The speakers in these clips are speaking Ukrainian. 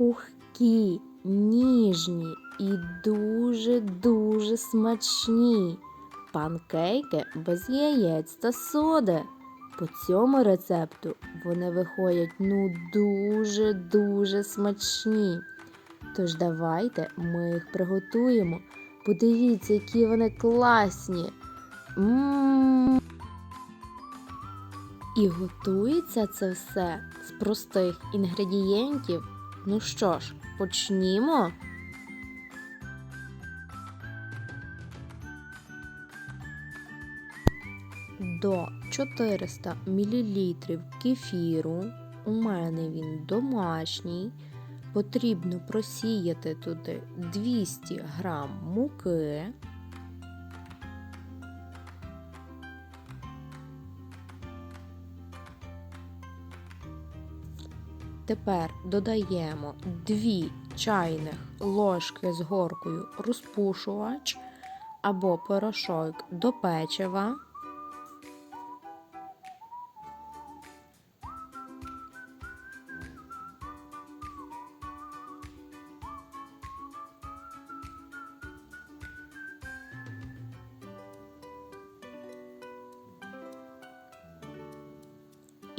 пухкі, ніжні і дуже-дуже смачні. Панкейки без яєць та соди. По цьому рецепту вони виходять ну дуже-дуже смачні. Тож давайте ми їх приготуємо. Подивіться, які вони класні. М. І готується це все з простих інгредієнтів. Ну що ж, почнімо. До 400 мл кефіру. У мене він домашній. Потрібно просіяти туди 200 г муки. Тепер додаємо 2 чайних ложки з горкою розпушувач або порошок до печива.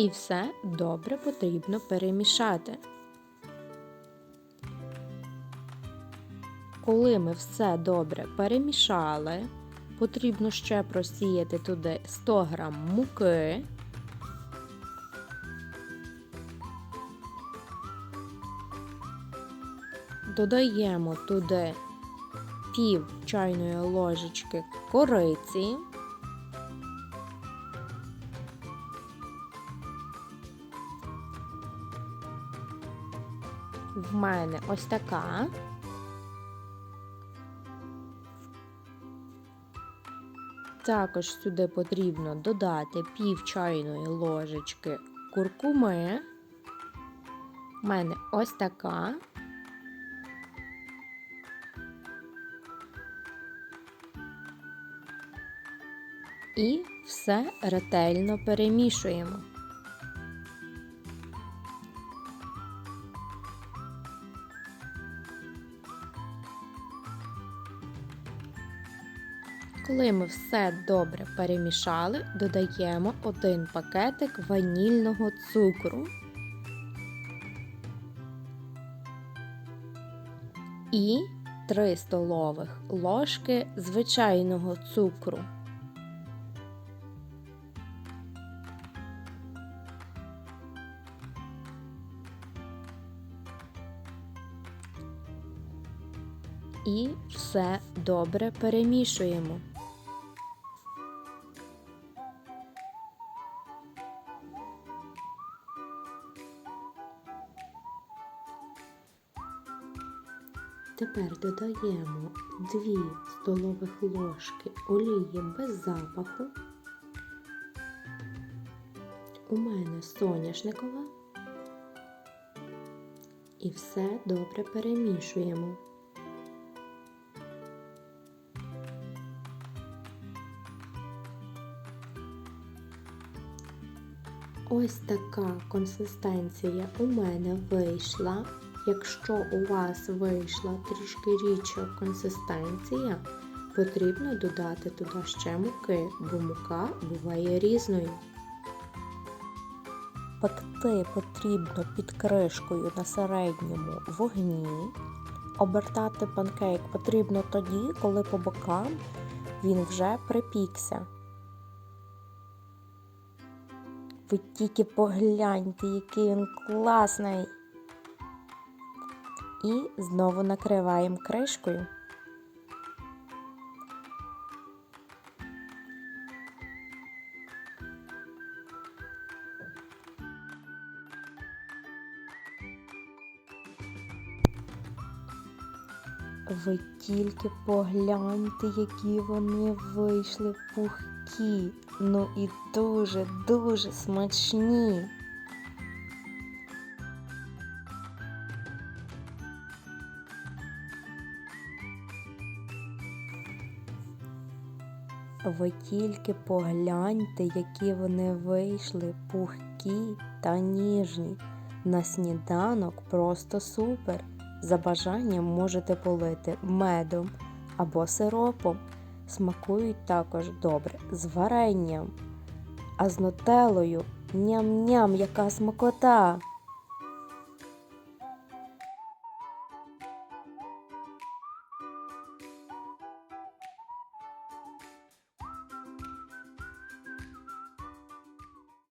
І все добре потрібно перемішати. Коли ми все добре перемішали, потрібно ще просіяти туди 100 г муки. Додаємо туди пів чайної ложечки кориці. В мене ось така. Також сюди потрібно додати пів чайної ложечки куркуми. У мене ось така. І все ретельно перемішуємо. Коли ми все добре перемішали, додаємо один пакетик ванільного цукру і 3 столових ложки звичайного цукру. І все добре перемішуємо. Тепер додаємо 2 столових ложки олії без запаху. У мене соняшникова. І все добре перемішуємо. Ось така консистенція у мене вийшла. Якщо у вас вийшла трішки рідша консистенція, потрібно додати туди ще муки, бо мука буває різною. Пекти потрібно під кришкою на середньому вогні. Обертати панкейк потрібно тоді, коли по бокам він вже припікся. Ви тільки погляньте, який він класний. І знову накриваємо кришкою. Ви тільки погляньте, які вони вийшли пухкі, ну і дуже-дуже смачні. Ви тільки погляньте, які вони вийшли пухкі та ніжні. На сніданок просто супер. За бажанням можете полити медом або сиропом. Смакують також добре з варенням. А з нутеллою ням-ням, яка смакота!